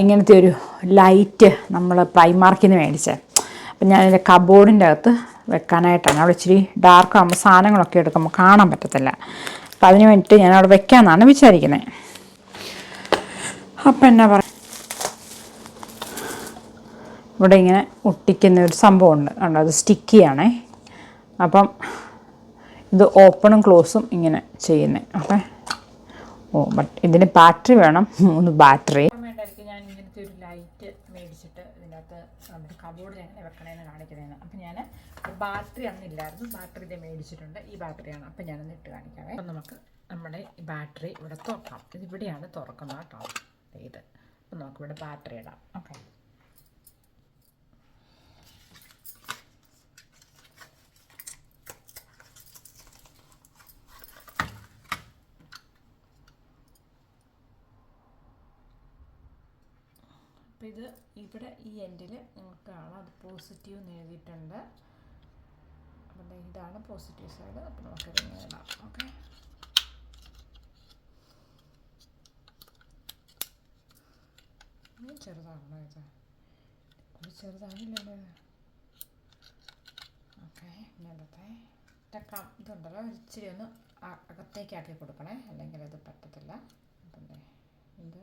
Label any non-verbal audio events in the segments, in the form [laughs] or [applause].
ഇങ്ങനത്തെ ഒരു ലൈറ്റ് നമ്മൾ പ്രൈമാർക്കിൽ നിന്ന് മേടിച്ചത് അപ്പം ഞാൻ എന്റെ കബോർഡിന്റെ അകത്ത് വെക്കാനായിട്ടാണ്. അവിടെ ഇച്ചിരി ഡാർക്ക് ആകുമ്പോൾ സാധനങ്ങളൊക്കെ എടുക്കുമ്പോൾ കാണാൻ പറ്റത്തില്ല. അപ്പം അതിന് വേണ്ടിയിട്ട് ഞാൻ അവിടെ വെക്കാമെന്നാണ് വിചാരിക്കുന്നത് അപ്പം എന്നാ പറ ഇവിടെ ഇങ്ങനെ ഒട്ടിക്കുന്ന ഒരു സംഭവമുണ്ട്. കണ്ടോ? അത് സ്റ്റിക്കിയാണേ അപ്പം ഇത് ഓപ്പണും ക്ലോസും ഇങ്ങനെ ചെയ്യുന്നത് ഓക്കെ ഓ ബട്ട് ഇതിന് ബാറ്ററി വേണം. [laughs] മൂന്ന് ബാറ്ററി വേണ്ടായിരിക്കും ഞാൻ ഇങ്ങനത്തെ ഒരു ലൈറ്റ് മേടിച്ചിട്ട് നമ്മുടെ കബോർഡിൽ എങ്ങനെ വെക്കണേന്ന് കാണിക്കുന്നതെന്ന് അപ്പം ഞാൻ ബാറ്ററി അന്നില്ലായിരുന്നു. ബാറ്ററി ഇത് മേടിച്ചിട്ടുണ്ട്. ഈ ബാറ്ററിയാണ് അപ്പം ഞാനൊന്ന് ഇട്ട് കാണിക്കാവേ. അപ്പം നമുക്ക് നമ്മുടെ ബാറ്ററി ഇവിടെ തുറക്കാം. ഇത് ഇവിടെയാണ് തുറക്കുന്നത് കേട്ടോ. ഇത്. അപ്പം നമുക്ക് ഇവിടെ ബാറ്ററി ഇടാം. ഓക്കെ അപ്പോൾ ഇത് ഇവിടെ ഈ എൻഡിൽ നിങ്ങൾക്ക് കാണാം അത് പോസിറ്റീവ് എന്ന് എഴുതിയിട്ടുണ്ട്. അപ്പം ഇതാണ് പോസിറ്റീവ് സൈഡ് അപ്പോൾ നമുക്ക് നേടാം ഓക്കെ? ചെറുതാണോ ഇത്. ഇത് ചെറുതാണില്ലല്ലോ ഓക്കെ ഇന്നത്തെ ടക്കാം ഇതുണ്ടല്ലോ. ഇച്ചിരി ഒന്ന് അകത്തേക്ക് ആക്കി കൊടുക്കണേ. അല്ലെങ്കിൽ അത് പറ്റത്തില്ല. അപ്പം ഇത്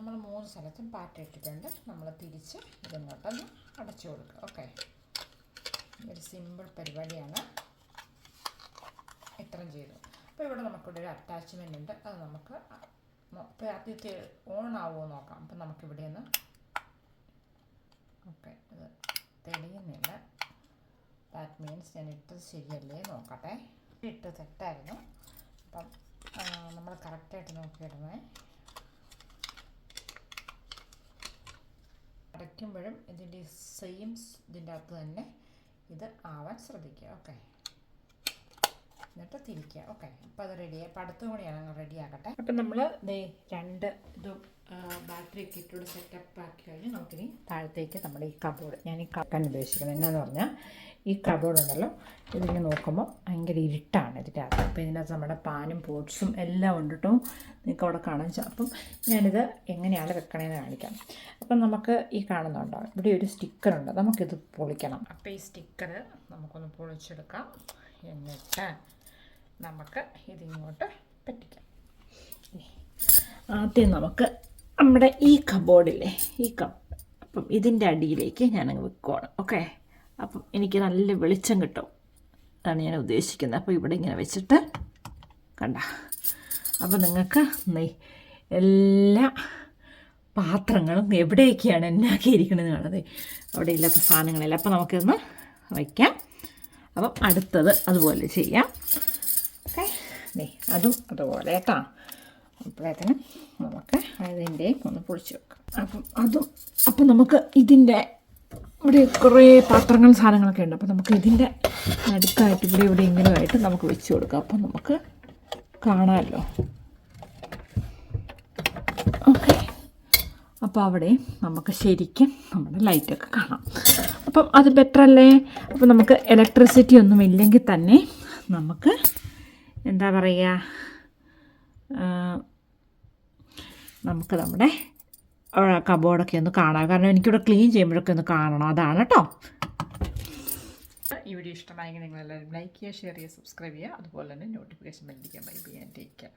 നമ്മൾ മൂന്ന് സ്ഥലത്തും പാറ്റ ഇട്ടിട്ടുണ്ട്. നമ്മൾ തിരിച്ച് ഇതിങ്ങോട്ടൊന്ന് അടച്ചു കൊടുക്കുക ഓക്കെ ഒരു സിമ്പിൾ പരിപാടിയാണ്. ഇത്രയും ചെയ്തു. അപ്പോൾ ഇവിടെ നമുക്കിവിടെ ഒരു അറ്റാച്ച്മെന്റ് ഉണ്ട്. അത് നമുക്ക് ഇപ്പോൾ ആദ്യത്തെ ഓൺ ആവുമോ നോക്കാം. അപ്പം നമുക്കിവിടെ ഒന്ന് ഓക്കെ ഇത് തെളിയുന്നില്ല. ദാറ്റ് മീൻസ് ഞാൻ ഇട്ടത് ശരിയല്ലേ നോക്കട്ടെ. ഇട്ട് തെറ്റായിരുന്നു. അപ്പം നമ്മൾ കറക്റ്റായിട്ട് നോക്കിയിടണേ അടയ്ക്കുമ്പോഴും ഇതിന്റെ സെയിം ഇതിന്റെ അകത്ത് തന്നെ ഇത് ആവാൻ ശ്രദ്ധിക്കുക. ഓക്കെ എന്നിട്ട് തിരിക്കുക. ഓക്കെ അപ്പോൾ അത് റെഡിയായി അപ്പോൾ കൂടിയാണ് ഞാൻ റെഡിയാക്കട്ടെ അപ്പം നമ്മൾ ദേ രണ്ട് ഇതും ബാറ്ററി ഒക്കെ ഇട്ടുകൊണ്ട് സെറ്റപ്പ് ആക്കി കഴിഞ്ഞ് നമുക്കിനി താഴത്തേക്ക് നമ്മുടെ ഈ കബോർഡ് ഞാൻ ഈ കക്കാൻ ഉദ്ദേശിക്കുന്നത് എന്നാന്ന് പറഞ്ഞാൽ ഈ കബോർഡ് ഉണ്ടല്ലോ ഇതിങ്ങനെ നോക്കുമ്പോൾ ഭയങ്കര ഇരുട്ടാണ് ഇതിന്റെ അകത്ത്. അപ്പോൾ ഇതിനകത്ത് നമ്മുടെ പാനും പോട്ട്സും എല്ലാം ഉണ്ട് നിങ്ങൾക്ക് അവിടെ കാണാൻ അപ്പം ഞാനിത് എങ്ങനെയാണ് വെക്കണേന്ന് കാണിക്കാം. അപ്പം നമുക്ക് ഈ കാണുന്നുണ്ടോ? ഇവിടെ ഒരു സ്റ്റിക്കർ സ്റ്റിക്കറുണ്ട് നമുക്കിത് പൊളിക്കണം. അപ്പോൾ ഈ സ്റ്റിക്കർ നമുക്കൊന്ന് പൊളിച്ചെടുക്കാം. എന്നിട്ട് നമുക്ക് ഇതിങ്ങോട്ട് പറ്റിക്കാം. ആദ്യം നമുക്ക് നമ്മുടെ ഈ കബോർഡില്ലേ ഈ കബ് അപ്പം ഇതിന്റെ അടിയിലേക്ക് ഞാനങ്ങ് വെക്കുവാണ് ഓക്കെ അപ്പം എനിക്ക് നല്ല വെളിച്ചം കിട്ടും അതാണ് ഞാൻ ഉദ്ദേശിക്കുന്നത്. അപ്പോൾ ഇവിടെ ഇങ്ങനെ വെച്ചിട്ട് കണ്ട? അപ്പോൾ നിങ്ങൾക്ക് എല്ലാ പാത്രങ്ങളും എവിടെയൊക്കെയാണ് എന്നാക്കിയിരിക്കണമെന്ന് കാണുന്നത് അവിടെ ഇല്ലാത്ത സാധനങ്ങളെല്ലാം. അപ്പോൾ നമുക്കിതൊന്ന് വയ്ക്കാം അപ്പം അടുത്തത് അതുപോലെ ചെയ്യാം. ഓക്കെ അതും അതുപോലെ കേട്ടോ. അപ്പോഴത്തേനും നമുക്ക് അതിന്റെയും ഒന്ന് പൊളിച്ച് വെക്കാം. അപ്പം അതും അപ്പം നമുക്ക് ഇതിന്റെ ഇവിടെ കുറേ പാത്രങ്ങൾ സാധനങ്ങളൊക്കെ ഉണ്ട്. അപ്പം നമുക്ക് ഇതിന്റെ നടുക്കായിട്ട് ഇവിടെ ഇവിടെ ഇങ്ങനെയായിട്ട് നമുക്ക് വെച്ച് കൊടുക്കാം. അപ്പം നമുക്ക് കാണാമല്ലോ. ഓക്കെ. അപ്പോൾ അവിടെ നമുക്ക് ശരിക്കും നമ്മുടെ ലൈറ്റൊക്കെ കാണാം. അപ്പം അത് ബെറ്റർ അല്ലേ അപ്പം നമുക്ക് ഇലക്ട്രിസിറ്റി ഒന്നും ഇല്ലെങ്കിൽ തന്നെ നമുക്ക് എന്താ പറയുക നമുക്ക് നമ്മുടെ കബോർഡൊക്കെ ഒന്ന് കാണാം. കാരണം എനിക്കിവിടെ ക്ലീൻ ചെയ്യുമ്പോഴൊക്കെ ഒന്ന് കാണണം. അതാണ് കേട്ടോ ഈ വീഡിയോ ഇഷ്ടമായെങ്കിൽ നിങ്ങളെല്ലാവരും ലൈക്ക് ചെയ്യുക ഷെയർ ചെയ്യുക സബ്സ്ക്രൈബ് ചെയ്യുക. അതുപോലെ തന്നെ നോട്ടിഫിക്കേഷൻ ബെല്ലിക്കാൻ ബൈ ആൻഡ് ടേക്ക് കെയർ